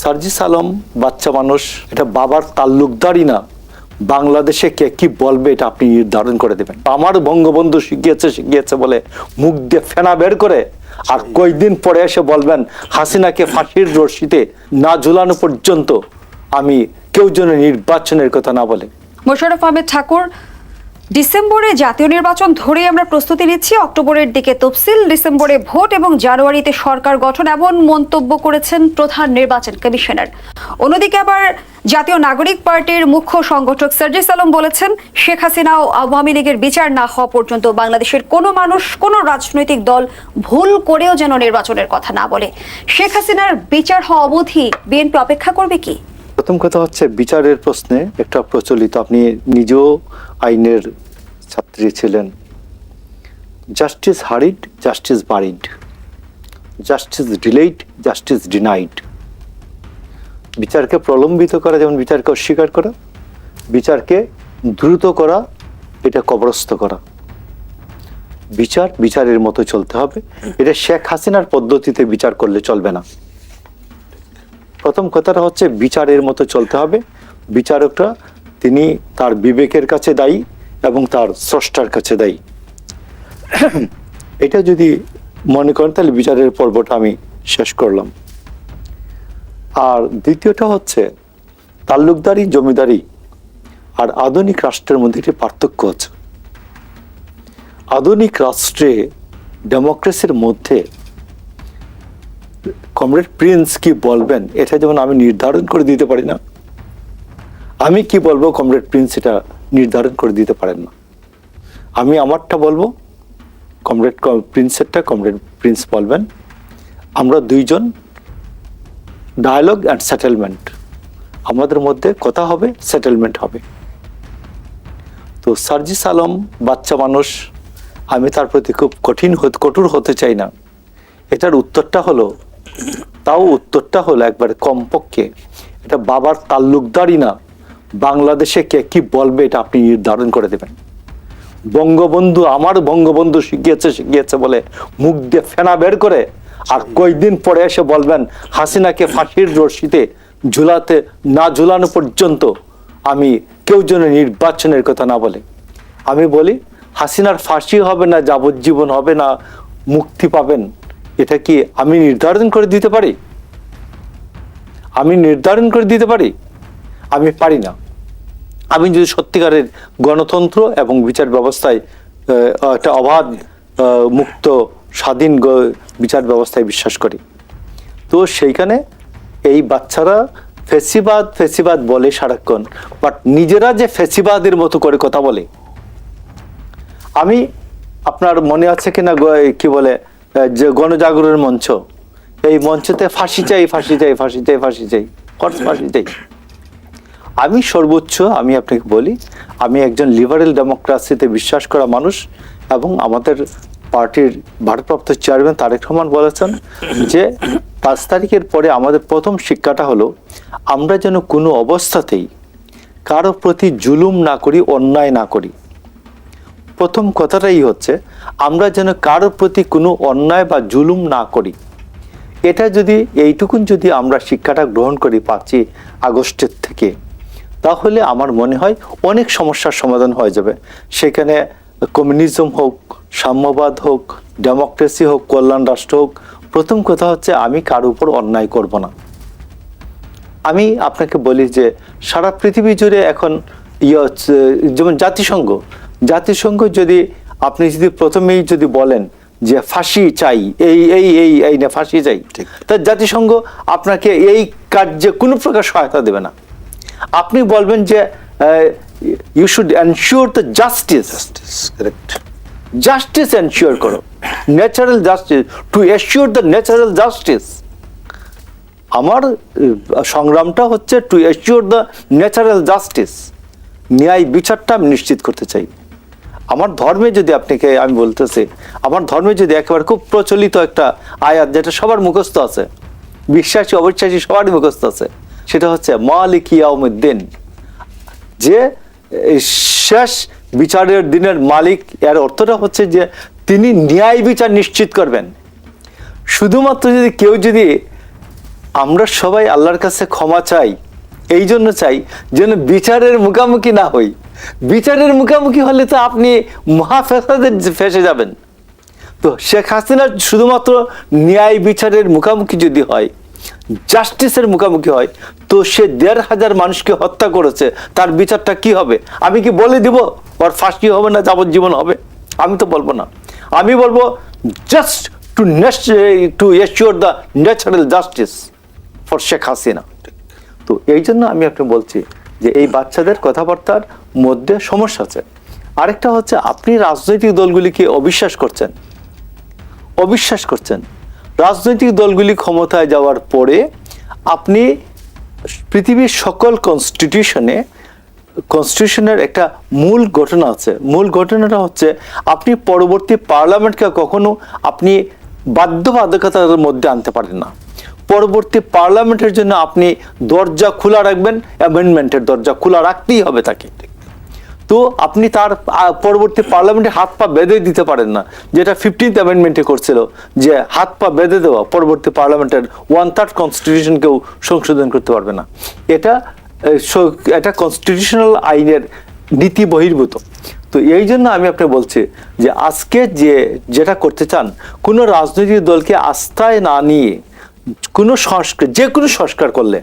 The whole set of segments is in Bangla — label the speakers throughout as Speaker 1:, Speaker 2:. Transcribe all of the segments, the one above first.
Speaker 1: সার্জিস আলম বাচ্চা মানুষ এটা বাবার তাল্লুকদারই না। বাংলাদেশে কে কি বলবে এটা আপনি নির্ধারণ করে দেবেন। আমার বঙ্গবন্ধু শিখিয়েছে শিখিয়েছে বলে মুখ দিয়ে ফেনা বের করে আর কয়েকদিন পরে এসে বলবেন হাসিনাকে ফাঁসির রশিতে না ঝুলানো পর্যন্ত আমি কেউ যেন নির্বাচনের কথা না বলে।
Speaker 2: মোশাররফ আহমেদ ঠাকুর ডিসেম্বরে জাতীয় নির্বাচন ধরেই আমরা প্রস্তুতি নিচ্ছি। অক্টোবরের দিকে তফসিল, ডিসেম্বরে ভোট এবং জানুয়ারিতে সরকার গঠন এমন মন্তব্য করেছেন প্রধান নির্বাচন কমিশনার। অন্যদিকে আবার জাতীয় নাগরিক পার্টির মুখ্য সংগঠক সার্জিস আলম বলেছেন, শেখ হাসিনা ও আওয়ামী লীগের বিচার না হওয়া পর্যন্ত বাংলাদেশের কোনো মানুষ, কোনো রাজনৈতিক দল ভুল করেও যেন নির্বাচনের কথা না বলে। শেখ হাসিনার বিচার হওয়া অবধি বিএনপি অপেক্ষা করবে কি?
Speaker 1: প্রথম কথা হচ্ছে বিচারের প্রশ্নে একটা প্রচলিত, আপনি নিজেও আইনের ছাত্রী ছিলেন। Justice hurried justice buried justice delayed justice denied বিচারকে প্রলম্বিত করা যেমন বিচারকে অস্বীকার করা, বিচারকে দ্রুত করা, এটা কবরস্থ করা। বিচার, বিচারের মতো চলতে হবে। এটা শেখ হাসিনার পদ্ধতিতে বিচার করলে চলবে না। প্রথম কথাটা হচ্ছে বিচারের মতো চলতে হবে। বিচারকরা, তিনি তার বিবেকের কাছে দায়ী এবং তার স্রষ্টার কাছে দায়ী। এটা যদি মনে করেন, তাহলে বিচারের পর্বটা আমি শেষ করলাম। আর দ্বিতীয়টা হচ্ছে, তাল্লুকদারি, জমিদারি আর আধুনিক রাষ্ট্রের মধ্যে একটি পার্থক্য আছে। আধুনিক রাষ্ট্রে, ডেমোক্রেসির মধ্যে কমরেড প্রিন্স কি বলবেন? এটা যেমন আমি নির্ধারণ করে দিতে পারি না, আমি কি বলব কমরেড প্রিন্স এটা নির্ধারণ করে দিতে পারেন না। আমি আমারটা বলব, কমরেড প্রিন্সেরটা কমরেড প্রিন্স বলবেন। আমরা দুইজন ডায়ালগ অ্যান্ড সেটেলমেন্ট আমাদের মধ্যে কথা হবে সেটেলমেন্ট হবে। তো সার্জিস আলম বাচ্চা মানুষ, আমি তার প্রতি খুব কঠিন কঠোর হতে চাই না। এটার উত্তরটা হলো তাও উত্তরটা হলো একবারে কমপক্ষে, এটা বাবার তাল্লুকদারই না, বাংলাদেশে কে কি বলবে এটা আপনি নির্ধারণ করে দেবেন। বঙ্গবন্ধু আমার বঙ্গবন্ধু শিখিয়েছে শিখিয়েছে বলে মুখ দিয়ে ফেনা বের করে, আর কয়েকদিন পরে এসে বলবেন, হাসিনাকে ফাঁসির রশিতে ঝুলাতে না ঝুলানো পর্যন্ত আমি কেউ যেন নির্বাচনের কথা না বলে। আমি বলি, হাসিনার ফাঁসি হবে না, যাবজ্জীবন হবে না, মুক্তি পাবেন। এটা কি আমি নির্ধারণ করে দিতে পারি? আমি নির্ধারণ করে দিতে পারি? আমি পারি না। আমি যদি সত্যিকারের গণতন্ত্র এবং বিচার ব্যবস্থায় একটা অবাধ মুক্ত, স্বাধীন বিচার ব্যবস্থায় বিশ্বাস করি। তো সেইখানে এই বাচ্চারা ফেসিবাদ ফেসিবাদ বলে সারাক্ষণ বাট নিজেরা যে ফেসিবাদের মতো করে কথা বলে। আমি, আপনার মনে আছে কিনা কি বলে যে গণজাগরণের মঞ্চ, এই মঞ্চতে ফাঁসি চাই ফাঁসি চাই ফাঁসি চাই ফাঁসি চাই ফাঁসি চাই। আমি সর্বোচ্চ, আমি আপনাকে বলি, আমি একজন লিবারেল ডেমোক্রাসিতে বিশ্বাস করা মানুষ এবং আমাদের পার্টির ভারপ্রাপ্ত চেয়ারম্যান তারেক রহমান বলেছেন যে পাঁচ তারিখের পরে আমাদের প্রথম শিক্ষাটা হলো, আমরা যেন কোনো অবস্থাতেই কারও প্রতি জুলুম না করি, অন্যায় না করি। প্রথম কথাটাই হচ্ছে, আমরা যেন কারোর প্রতি কোনো অন্যায় বা জুলুম না করি। এটা যদি, এইটুকুন যদি আমরা শিক্ষাটা গ্রহণ করি পাঁচই আগস্টের থেকে, তাহলে আমার মনে হয় অনেক সমস্যার সমাধান হয়ে যাবে। সেখানে কমিউনিজম হোক, সাম্যবাদ হোক ডেমোক্রেসি হোক, কল্যাণ রাষ্ট্র হোক, প্রথম কথা হচ্ছে আমি কারও উপর অন্যায় করব না। আমি আপনাকে বলি যে, সারা পৃথিবী জুড়ে এখন ইয়ে যেমন জাতিসংঘ জাতিসংঘ যদি আপনি যদি প্রথমেই যদি বলেন যে ফাঁসি চাই এই এই এই এই না ফাঁসি চাই তা জাতিসংঘ আপনাকে এই কার্যে কোনো প্রকার সহায়তা দেবে না। আপনি বলবেন যে you should ensure the justice
Speaker 3: justice
Speaker 1: ensure করো। Natural justice to assure the natural justice আমার সংগ্রামটা হচ্ছে to assure the natural justice ন্যায় বিচারটা আমি নিশ্চিত করতে চাই। আমার ধর্মে যদি আপনাকে আমি বলতেছি, আমার ধর্মে যদি একেবারে খুব প্রচলিত একটা আয়াত যেটা সবার মুখস্থ আছে, বিশ্বাসী, অবিশ্বাসী সবারই মুখস্থ আছে, সেটা হচ্ছে, মালিক ইয়াউমুদ্দিন। যে শেষ বিচারের দিনের মালিক, এর অর্থটা হচ্ছে যে তিনি ন্যায় বিচার নিশ্চিত করবেন। শুধুমাত্র যদি কেউ যদি আমরা সবাই আল্লাহর কাছে ক্ষমা চাই এই জন্য চাই যেন বিচারের মুখামুখি না হই। বিচারের মুখামুখি হলে তো আপনি মহাফেসাদে ফেসে যাবেন। তো শেখ হাসিনা শুধুমাত্র ন্যায় বিচারের মুখামুখি যদি হয় জাস্টিসের মুখামুখি হয়, তো সে দেড় হাজার মানুষকে হত্যা করেছে, তার বিচারটা কি হবে? আমি কি বলে দিব? ওর ফাঁসি হবে না, যাবজ্জীবন হবে? আমি তো বলব না। আমি বলব just to to assure the natural justice for Sheikh Hasina. তো এই জন্য আমি আপনি বলছি যে এই বাচ্চাদের কথাবার্তার মধ্যে সমস্যা আছে। আরেকটা হচ্ছে, আপনি রাজনৈতিক দলগুলিকে অবিশ্বাস করছেন। অবিশ্বাস করছেন। রাজনৈতিক দলগুলি ক্ষমতায় যাওয়ার পরে আপনি পৃথিবীর সকল কনস্টিটিউশনে কনস্টিটিউশনের একটা মূল ঘটনা আছে। মূল ঘটনাটা হচ্ছে, আপনি পরবর্তী পার্লামেন্টকে কখনো আপনি বাধ্যবাধকতার মধ্যে আনতে পারেন না। পরবর্তী পার্লামেন্টের জন্য আপনি দরজা খোলা রাখবেন অ্যামেন্ডমেন্টের দরজা খোলা রাখতেই হবে তাকে। তো আপনি তার পরবর্তী পার্লামেন্টে হাত পা বেঁধে দিতে পারেন না, যেটা ফিফটিন্থ অ্যামেন্ডমেন্টে করছিল, যে হাত পা বেঁধে দেওয়া পরবর্তী পার্লামেন্টের ওয়ান থার্ড কনস্টিটিউশনকেও সংশোধন করতে পারবে না। এটা এটা কনস্টিটিউশনাল আইনের নীতি বহির্ভূত। তো এই জন্য আমি আপনি বলছি যে আজকে যে, যেটা করতে চান, কোনো রাজনৈতিক দলকে আস্থায় না নিয়ে কোনো সংস্কার যে কোনো সংস্কার করলে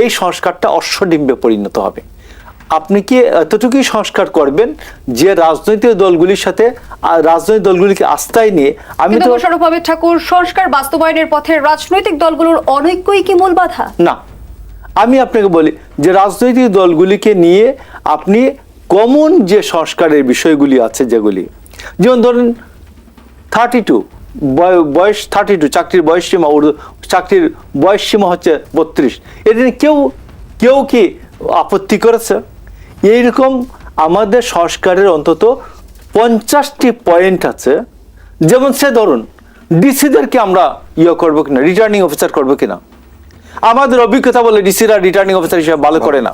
Speaker 1: এই সংস্কারটা অশ্বডিম্বে পরিণত হবে। আপনি কি এতটুকুই সংস্কার করবেন যে রাজনৈতিক দলগুলির সাথে রাজনৈতিক দলগুলিকে আস্থায় নিয়ে আমি তো
Speaker 2: মোশাররফ ঠাকুর সংস্কার বাস্তবায়নের পথে রাজনৈতিক দলগুলোর অনৈক্যই কি মূল বাধা?
Speaker 1: না। আমি আপনাকে বলি যে রাজনৈতিক দলগুলিকে নিয়ে আপনি কমন যে সংস্কারের বিষয়গুলি আছে যেগুলি যেমন ধরুন থার্টি টু বয়স থার্টি টু চাকরির বয়স সীমা উর্দু, চাকরির বয়স সীমা হচ্ছে বত্রিশ। এটা নিয়ে কেউ কেউ কি আপত্তি করেছে? এইরকম আমাদের সংস্কারের অন্তত পঞ্চাশটি পয়েন্ট আছে। যেমন সে ধরুন ডিসিদেরকে আমরা ইয়ে করব কিনা রিটার্নিং অফিসার করব কিনা? আমাদের অভিজ্ঞতা বলে ডিসিরা রিটার্নিং অফিসার হিসেবে ভালো করে না।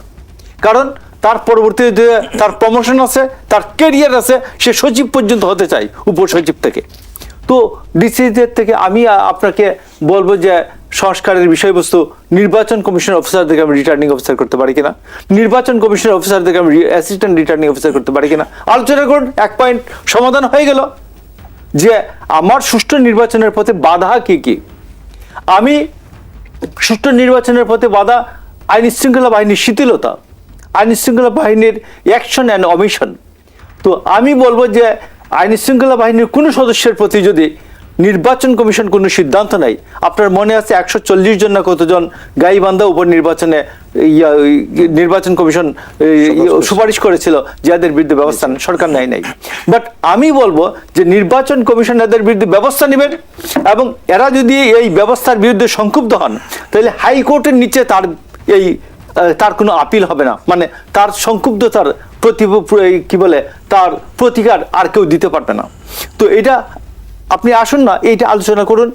Speaker 1: কারণ তার পরবর্তীতে তার প্রমোশন আছে, তার কেরিয়ার আছে, সে সচিব পর্যন্ত হতে চায়, উপসচিব থেকে। তো ডিসিদের থেকে আমি আপনাকে বলব যে সংস্কারের বিষয়বস্তু, নির্বাচন কমিশন অফিসার থেকে আমি রিটার্নিং অফিসার করতে পারি কিনা? নির্বাচন কমিশন অফিসার থেকে আমি অ্যাসিস্ট্যান্ট রিটার্নিং অফিসার করতে পারি কিনা? আলোচনা করুন, এক পয়েন্ট সমাধান হয়ে গেল। যে আমার সুষ্ঠু নির্বাচনের পথে বাধা কি কি? আমি সুষ্ঠু নির্বাচনের পথে বাধা আইন শৃঙ্খলা বাহিনীর শিথিলতা, আইন শৃঙ্খলা বাহিনীর অ্যাকশন অ্যান্ড অমিশন তো আমি বলব যে আইন শৃঙ্খলা বাহিনীর কোনো সদস্যের প্রতি যদি নির্বাচন কমিশন কোনো সিদ্ধান্ত নেয় আপনার মনে আছে একশো চল্লিশ জন না কতজন গাইবান্ধা উপনির্বাচনে ইয়া, নির্বাচন কমিশন সুপারিশ করেছিল। যাদের বিরুদ্ধে ব্যবস্থা সরকার নেয় নাই। বাট আমি বলব যে নির্বাচন কমিশন এদের বিরুদ্ধে ব্যবস্থা নেবেন এবং এরা যদি এই ব্যবস্থার বিরুদ্ধে সংক্ষুব্ধ হন তাহলে হাইকোর্টের নিচে তার এই তার কোনো আপিল হবে না। মানে তার সংক্ষুব্ধতার প্রতি কি বলে, তার প্রতিকার আর কেউ দিতে পারবে না। তো এটা আপনি আসুন না, এইটা আলোচনা করুন।